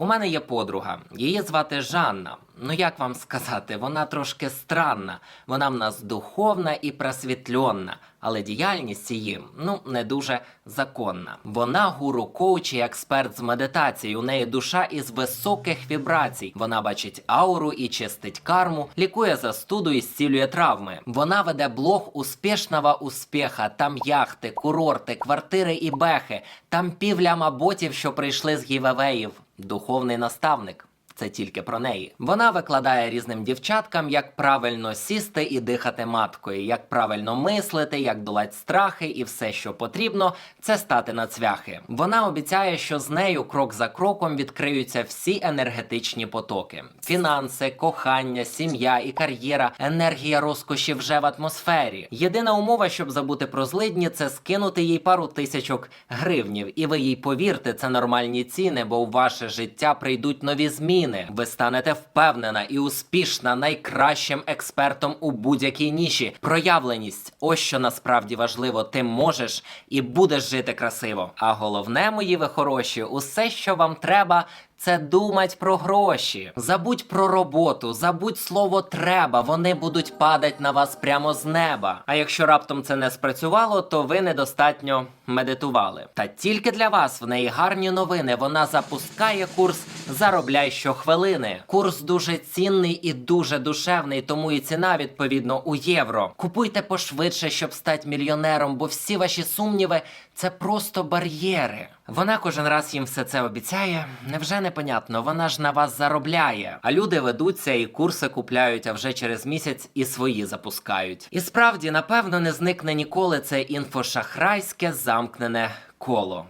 У мене є подруга, її звати Жанна. Ну як вам сказати, вона трошки странна. Вона в нас духовна і просвітльонна, але діяльність її ну не дуже законна. Вона гуру коуч і експерт з медитації. У неї душа із високих вібрацій. Вона бачить ауру і чистить карму, лікує застуду і зцілює травми. Вона веде блог успішного успіха. Там яхти, курорти, квартири і бехи. Там півляма ботів, що прийшли з гівевеїв. Духовний наставник. Це тільки про неї. Вона викладає різним дівчаткам, як правильно сісти і дихати маткою, як правильно мислити, як долати страхи, і все, що потрібно, це стати на цвяхи. Вона обіцяє, що з нею крок за кроком відкриються всі енергетичні потоки: фінанси, кохання, сім'я і кар'єра, енергія розкоші вже в атмосфері. Єдина умова, щоб забути про злидні, це скинути їй пару тисячок гривнів. І ви їй повірте, це нормальні ціни, бо у ваше життя прийдуть нові зміни. Ви станете впевнена і успішна найкращим експертом у будь-якій ніші. Проявленість ось що насправді важливо. Ти можеш і будеш жити красиво. А головне, мої ви хороші, усе, що вам треба. Це думать про гроші. Забудь про роботу, забудь слово треба. Вони будуть падати на вас прямо з неба. А якщо раптом це не спрацювало, то ви недостатньо медитували. Та тільки для вас в неї гарні новини. Вона запускає курс Заробляй щохвилини. Курс дуже цінний і дуже душевний, тому і ціна відповідно у євро. Купуйте пошвидше, щоб стати мільйонером, бо всі ваші сумніви це просто бар'єри. Вона кожен раз їм все це обіцяє. Невже непонятно? Вона ж на вас заробляє. А люди ведуться і курси купляють, а вже через місяць і свої запускають. І справді, напевно, не зникне ніколи це інфошахрайське замкнене коло.